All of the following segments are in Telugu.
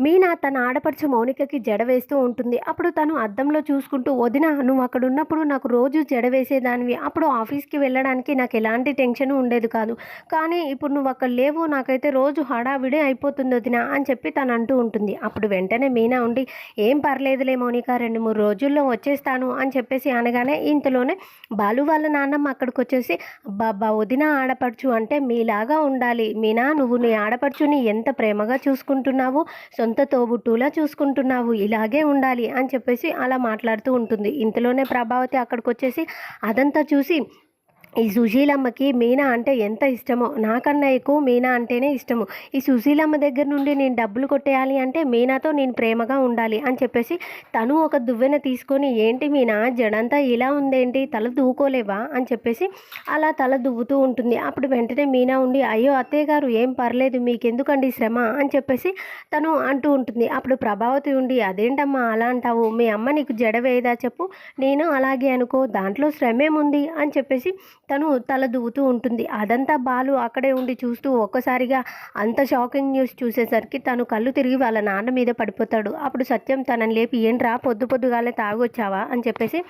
మీనా తన ఆడపడుచు మౌనికకి జడ వేస్తూ ఉంటుంది. అప్పుడు తను అద్దంలో చూసుకుంటూ వదిన నువ్వు అక్కడ ఉన్నప్పుడు నాకు రోజు జడ వేసేదానివి. అప్పుడు ఆఫీస్కి వెళ్ళడానికి నాకు ఎలాంటి టెన్షన్ ఉండేది కాదు. కానీ ఇప్పుడు నువ్వు అక్కడ లేవు. నాకైతే రోజు హడావిడి అయిపోతుంది వదిన అని చెప్పి తను అంటూ ఉంటుంది. అప్పుడు వెంటనే మీనా ఉండి ఏం పర్లేదులే మౌనిక రెండు మూడు రోజుల్లో వచ్చేస్తాను అని చెప్పేసి అనగానే ఇంతలోనే బాలు వాళ్ళ నాన్నమ్మ అక్కడికి వచ్చేసి బాబా వదిన ఆడపడుచు అంటే మీలాగా ఉండాలి. మీనా నువ్వు నీ ఆడపడుచుని ఎంత ప్రేమగా చూసుకుంటున్నావు? సో సొంత తోబుట్టులా చూసుకుంటున్నావు ఇలాగే ఉండాలి అని చెప్పేసి అలా మాట్లాడుతూ ఉంటుంది. ఇంతలోనే ప్రభావతి అక్కడికి వచ్చేసి అదంతా చూసి ఈ సుశీలమ్మకి మీనా అంటే ఎంత ఇష్టమో నాకన్నా ఎక్కువ మీనా అంటేనే ఇష్టము. ఈ సుశీలమ్మ దగ్గర నుండి నేను డబ్బులు కొట్టేయాలి అంటే మీనాతో నేను ప్రేమగా ఉండాలి అని చెప్పేసి తను ఒక దువ్వెన తీసుకొని ఏంటి మీనా జడంతా ఇలా ఉందేంటి? తల దూకోలేవా? అని చెప్పేసి అలా తల దువ్వుతూ ఉంటుంది. అప్పుడు వెంటనే మీనా ఉండి అయ్యో అత్తయ్య గారు ఏం పర్లేదు మీకెందుకండి శ్రమ? అని చెప్పేసి తను అంటూ ఉంటుంది. అప్పుడు ప్రభావతి ఉండి అదేంటమ్మా అలా అంటావు? మీ అమ్మ నీకు జడ వేయదా చెప్పు? నేను అలాగే అనుకో దాంట్లో శ్రమేముంది? అని చెప్పేసి తను తల దువ్వుతూ ఉంటుంది. అదంతా బాలు అక్కడే ఉండి చూస్తూ ఒక్కసారిగా అంత షాకింగ్ న్యూస్ చూసేసరికి తను కళ్ళు తిరిగి వాళ్ళ నాన్న మీద పడిపోతాడు. అప్పుడు సత్యం తనని లేపి ఏంట్రా పొద్దు పొద్దుగాలే తాగొచ్చావా? అని చెప్పేసి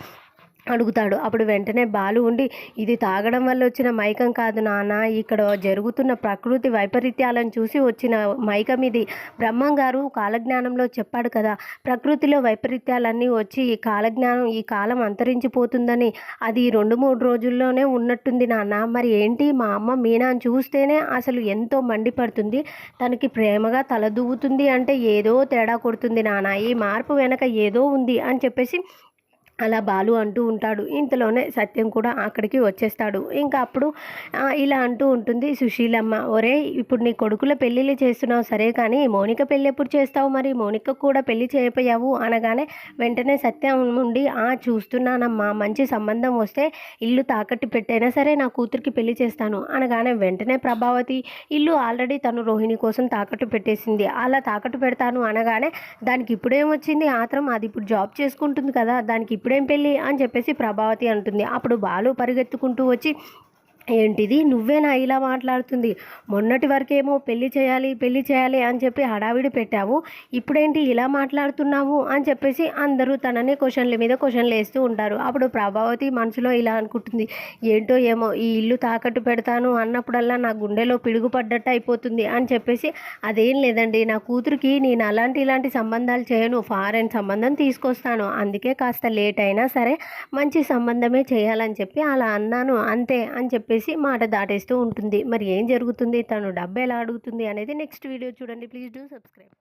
అడుగుతాడు. అప్పుడు వెంటనే బాలు ఉండి ఇది తాగడం వల్ల వచ్చిన మైకం కాదు నాన్న ఇక్కడ జరుగుతున్న ప్రకృతి వైపరీత్యాలను చూసి వచ్చిన మైకం ఇది బ్రహ్మం గారు కాలజ్ఞానంలో చెప్పాడు కదా ప్రకృతిలో వైపరీత్యాలన్నీ వచ్చి ఈ కాలజ్ఞానం ఈ కాలం అంతరించిపోతుందని అది రెండు మూడు రోజుల్లోనే ఉన్నట్టుంది నాన్న. మరి ఏంటి మా అమ్మ మీనాను చూస్తేనే అసలు ఎంతో మండిపడుతుంది తనకి ప్రేమగా తలదూవుతుంది అంటే ఏదో తేడా కొడుతుంది నాన్న. ఈ మార్పు వెనక ఏదో ఉంది అని చెప్పేసి అలా బాలు అంటూ ఉంటాడు. ఇంతలోనే సత్యం కూడా అక్కడికి వచ్చేస్తాడు. ఇంకా అప్పుడు ఇలా అంటూ ఉంటుంది సుశీలమ్మ ఒరే ఇప్పుడు నీ కొడుకుల పెళ్ళిళ్ళు చేస్తున్నావు సరే కానీ మౌనిక పెళ్ళి ఎప్పుడు చేస్తావు మరి? మౌనిక కూడా పెళ్ళి చేయపోయావు? అనగానే వెంటనే సత్యం ఉండి ఆ చూస్తున్నానమ్మా మంచి సంబంధం వస్తే ఇల్లు తాకట్టు పెట్టైనా సరే నా కూతురికి పెళ్ళి చేస్తాను. అనగానే వెంటనే ప్రభావతి ఇల్లు ఆల్రెడీ తను రోహిణి కోసం తాకట్టు పెట్టేసింది. అలా తాకట్టు పెడతాను. అనగానే దానికి ఇప్పుడేం వచ్చింది? ఆత్రం అది ఇప్పుడు జాబ్ చేసుకుంటుంది కదా దానికి ఇప్పుడు ఇప్పుడేం పెళ్ళి అని చెప్పేసి ప్రభావతి అంటుంది. అప్పుడు బాలు పరిగెత్తుకుంటూ వచ్చి ఏంటిది? నువ్వేనా ఇలా మాట్లాడుతుంది? మొన్నటి వరకేమో పెళ్ళి చేయాలి పెళ్ళి చేయాలి అని చెప్పి హడావిడి పెట్టావు. ఇప్పుడేంటి ఇలా మాట్లాడుతున్నావు అని చెప్పేసి అందరూ తననే క్వశ్చన్ల మీద క్వశ్చన్లు వేస్తూ ఉంటారు. అప్పుడు ప్రభావతి మనసులో ఇలా అనుకుంటుంది. ఏంటో ఏమో ఈ ఇల్లు తాకట్టు పెడతాను అన్నప్పుడల్లా నా గుండెలో పిడుగుపడ్డట్టు అయిపోతుంది అని చెప్పేసి అదేం లేదండి. నా కూతురికి నేను అలాంటి ఇలాంటి సంబంధాలు చేయను. ఫారెన్ సంబంధం తీసుకొస్తాను. అందుకే కాస్త లేట్ అయినా సరే మంచి సంబంధమే చేయాలని చెప్పి అలా అన్నాను. అంతే అని చెప్పి చెప్పేసి మాట దాటేస్తూ ఉంటుంది. మరి ఏం జరుగుతుంది? తను డబ్బు ఎలా అడుగుతుంది అనేది నెక్స్ట్ వీడియో చూడండి. Please do subscribe.